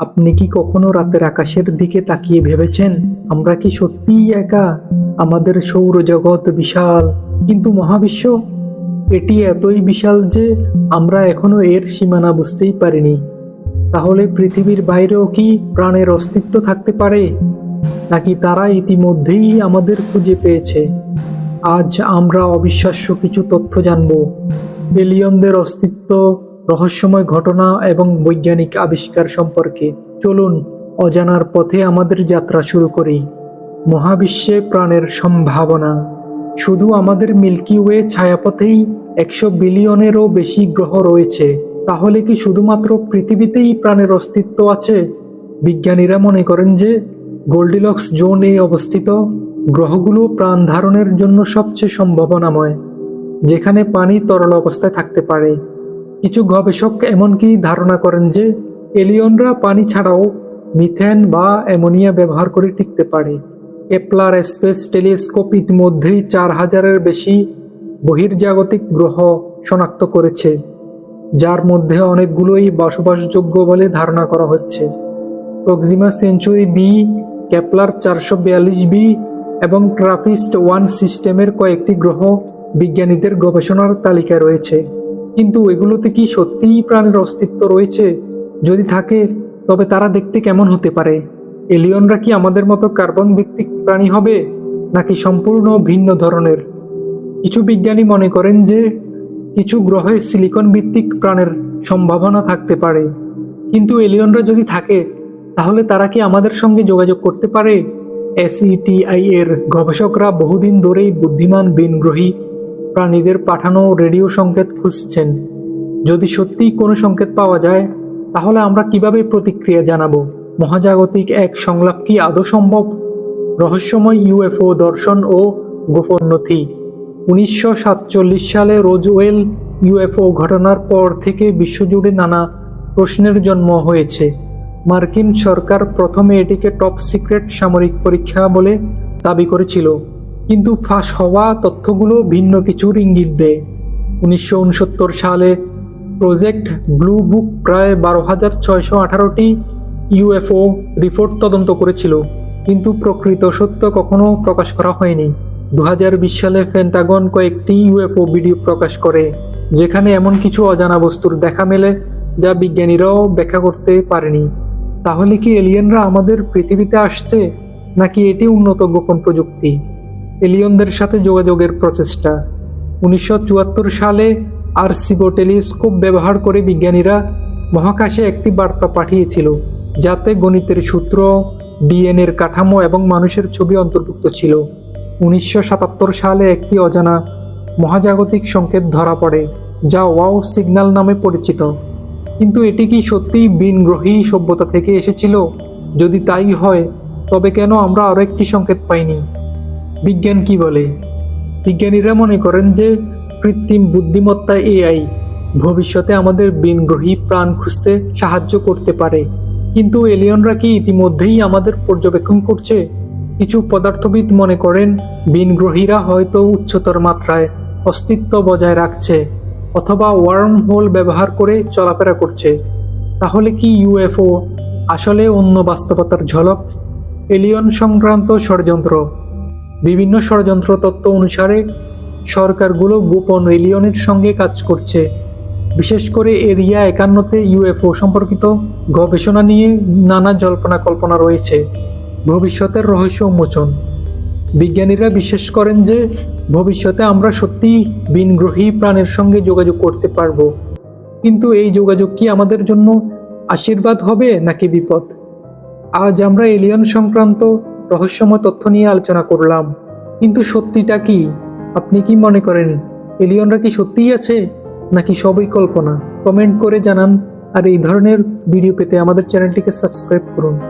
আপনি কি কখনো রাতের আকাশের দিকে তাকিয়ে ভেবেছেন? আমরা কি সত্যিই একা? আমাদের সৌরজগৎ বিশাল। কিন্তু মহাবিশ্ব, এটি এতই বিশাল যে আমরা এখনও এর সীমানা বুঝতেই পারিনি। তাহলে পৃথিবীর বাইরেও কি প্রাণের অস্তিত্ব থাকতে পারে? নাকি তারা ইতিমধ্যেই আমাদের খুঁজে পেয়েছে? আজ আমরা অবিশ্বাস্য কিছু তথ্য জানব। এলিয়নদের অস্তিত্ব রহস্যময় ঘটনা এবং বৈজ্ঞানিক আবিষ্কার সম্পর্কে চলুন অজানার পথে আমাদের যাত্রা শুরু করি। মহাবিশ্বে প্রাণের সম্ভাবনা। শুধু আমাদের মিল্কি ওয়ে ছায়াপথেই একশো বিলিয়নেরও বেশি গ্রহ রয়েছে। তাহলে কি শুধুমাত্র পৃথিবীতেই প্রাণের অস্তিত্ব আছে? বিজ্ঞানীরা মনে করেন যে গোল্ডিলক্স জোনে অবস্থিত গ্রহগুলো প্রাণ ধারণের জন্য সবচেয়ে সম্ভাবনাময়, যেখানে পানি তরল অবস্থায় থাকতে পারে। কিছু গবেষক এমনকি ধারণা করেন যে এলিয়নরা পানি ছাড়াও মিথেন বা অ্যামোনিয়া ব্যবহার করে টিকতে পারে। কেপলার স্পেস টেলিস্কোপ ইতিমধ্যেই চার হাজারের বেশি বহির্জাগতিক গ্রহ শনাক্ত করেছে, যার মধ্যে অনেকগুলোই বসবাসযোগ্য বলে ধারণা করা হচ্ছে। প্রক্সিমা সেঞ্চুরি বি ক্যাপলার চারশো বিয়াল্লিশ বি এবং ট্রাপিস্ট ওয়ান সিস্টেমের কয়েকটি গ্রহ বিজ্ঞানীদের গবেষণার তালিকায় রয়েছে। কিন্তু এগুলোতে কি সত্যিই প্রাণের অস্তিত্ব রয়েছে? যদি থাকে, তবে তারা দেখতে কেমন হতে পারে? এলিয়নরা কি আমাদের মতো কার্বন ভিত্তিক প্রাণী হবে, নাকি সম্পূর্ণ ভিন্ন ধরনের? কিছু বিজ্ঞানী মনে করেন যে, কিছু গ্রহে সিলিকন ভিত্তিক প্রাণের সম্ভাবনা থাকতে পারে। কিন্তু এলিয়নরা যদি থাকে, তাহলে তারা কি আমাদের সঙ্গে যোগাযোগ করতে পারে? এসইটিআই এর গবেষকরা বহুদিন ধরেই বুদ্ধিমান বিনগ্রহী প্রাণীদের পাঠানো রেডিও সংকেত খুঁজছেন। যদি সত্যিই কোনো সংকেত পাওয়া যায়, তাহলে আমরা কীভাবে প্রতিক্রিয়া জানাব? মহাজাগতিক এক সংলাপ কি আদৌ সম্ভব? রহস্যময় ইউএফও দর্শন ও গোপন নথি উনিশশো সাতচল্লিশ সালে রোজওয়েল ইউএফও ঘটনার পর থেকে বিশ্বজুড়ে নানা প্রশ্নের জন্ম হয়েছে। মার্কিন সরকার প্রথমে এটিকে টপ সিক্রেট সামরিক পরীক্ষা বলে দাবি করেছিল। কিন্তু ফাঁস হওয়া তথ্যগুলো ভিন্ন কিছুর ইঙ্গিত দেয়। উনিশশো উনসত্তর সালে প্রজেক্ট ব্লু বুক প্রায় বারো হাজার ছয়শো আঠারোটি ইউএফও রিপোর্ট তদন্ত করেছিল, কিন্তু প্রকৃত সত্য কখনো প্রকাশ করা হয়নি। দু বিশ সালে পেন্টাগন কয়েকটি ইউএফও ভিডিও প্রকাশ করে, যেখানে এমন কিছু অজানা বস্তুর দেখা মেলে যা বিজ্ঞানীরাও ব্যাখ্যা করতে পারেনি। তাহলে কি এলিয়েনরা আমাদের পৃথিবীতে আসছে, নাকি এটি উন্নত গোপন প্রযুক্তি? এলিয়নদের সাথে যোগাযোগের প্রচেষ্টা। উনিশশো চুয়াত্তর সালে আরসিবো টেলিস্কোপ ব্যবহার করে বিজ্ঞানীরা মহাকাশে একটি বার্তা পাঠিয়েছিল, যাতে গণিতের সূত্র, ডিএনএর কাঠামো এবং মানুষের ছবি অন্তর্ভুক্ত ছিল। উনিশশো সাতাত্তর সালে একটি অজানা মহাজাগতিক সংকেত ধরা পড়ে, যা ওয়াও সিগন্যাল নামে পরিচিত। কিন্তু এটি কি সত্যিই বিনগ্রহী সভ্যতা থেকে এসেছিল? যদি তাই হয়, তবে কেন আমরা আরও একটি সংকেত পাইনি? বিজ্ঞান কি বলে? বিজ্ঞানীরা মনে করেন যে কৃত্রিম বুদ্ধিমত্তা এআই ভবিষ্যতে আমাদের বিনগ্রহী প্রাণ খুঁজতে সাহায্য করতে পারে। কিন্তু এলিয়নরা কি ইতিমধ্যেই আমাদের পর্যবেক্ষণ করছে? কিছু পদার্থবিদ মনে করেন বিনগ্রহীরা হয়তো উচ্চতর মাত্রায় অস্তিত্ব বজায় রাখছে অথবা ওয়ার্ম হোল ব্যবহার করে চলাফেরা করছে। তাহলে কি ইউএফও আসলে অন্য বাস্তবতার ঝলক? এলিয়ন সংক্রান্ত ষড়যন্ত্র বিভিন্ন ষড়যন্ত্র তত্ত্ব অনুসারে সরকারগুলো গোপন এলিয়নের সঙ্গে কাজ করছে। বিশেষ করে এরিয়া একান্নতে ইউএফও সম্পর্কিত গবেষণা নিয়ে নানা জল্পনা কল্পনা রয়েছে। ভবিষ্যতের রহস্য উন্মোচন। বিজ্ঞানীরা বিশ্বাস করেন যে ভবিষ্যতে আমরা সত্যি বিনগ্রহী প্রাণের সঙ্গে যোগাযোগ করতে পারব। কিন্তু এই যোগাযোগ কি আমাদের জন্য আশীর্বাদ হবে নাকি বিপদ? আজ আমরা এলিয়ন সংক্রান্ত রহস্যময় তথ্য নিয়ে আলোচনা করলাম। কিন্তু সত্যিটা কি? আপনি কি মনে করেন, এলিয়নরা কি সত্যিই আছে, নাকি সবই কল্পনা কমেন্ট করে জানান, আর এই ধরনের ভিডিও পেতে আমাদের চ্যানেলটিকে সাবস্ক্রাইব করুন।